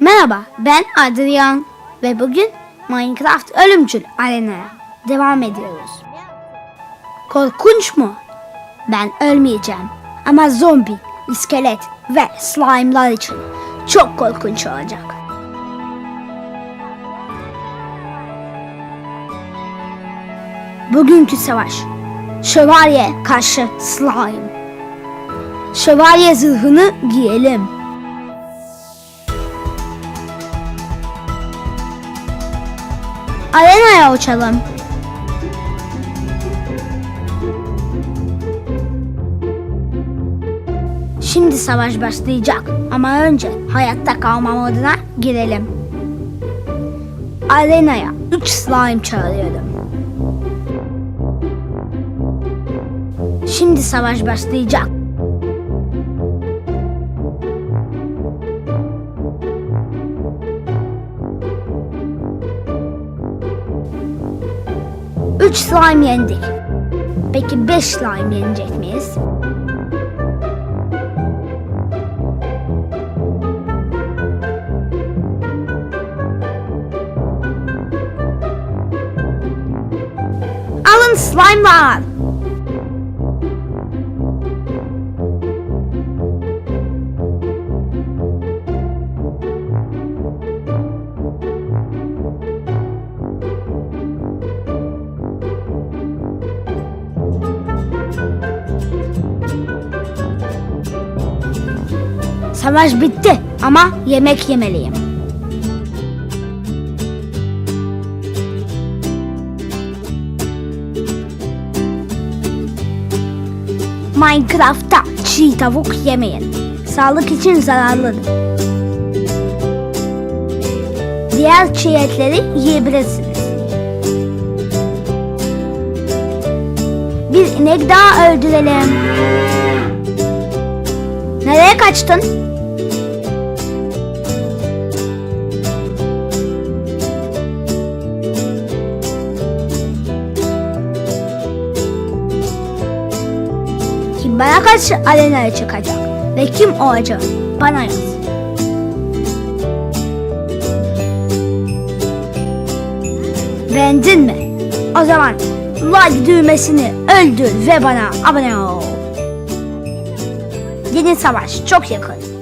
Merhaba, ben Adrian ve bugün Minecraft Ölümcül Arena'ya devam ediyoruz. Korkunç mu? Ben ölmeyeceğim ama zombi, iskelet ve slime'lar için çok korkunç olacak. Bugünkü savaş. Şövalye karşı slime. Şövalye zırhını giyelim. Arenaya uçalım. Şimdi savaş başlayacak ama önce hayatta kalmam adına girelim. Arenaya 3 slime çağırıyorum. Şimdi savaş başlayacak. Üç slime yendik. Peki beş slime yenecek miyiz? Alın slime Savaş bitti ama yemek yemeliyim. Minecraft'ta çiğ tavuk yemeyin. Sağlık için zararlıdır. Diğer çiğ etleri yiyebilirsiniz. Bir inek daha öldürelim. Nereye kaçtın? Kim bana karşı arenaya çıkacak ve kim olacak bana yaz. Beğendin mi? O zaman like düğmesini öldür ve bana abone ol. Yeni savaş çok yakın.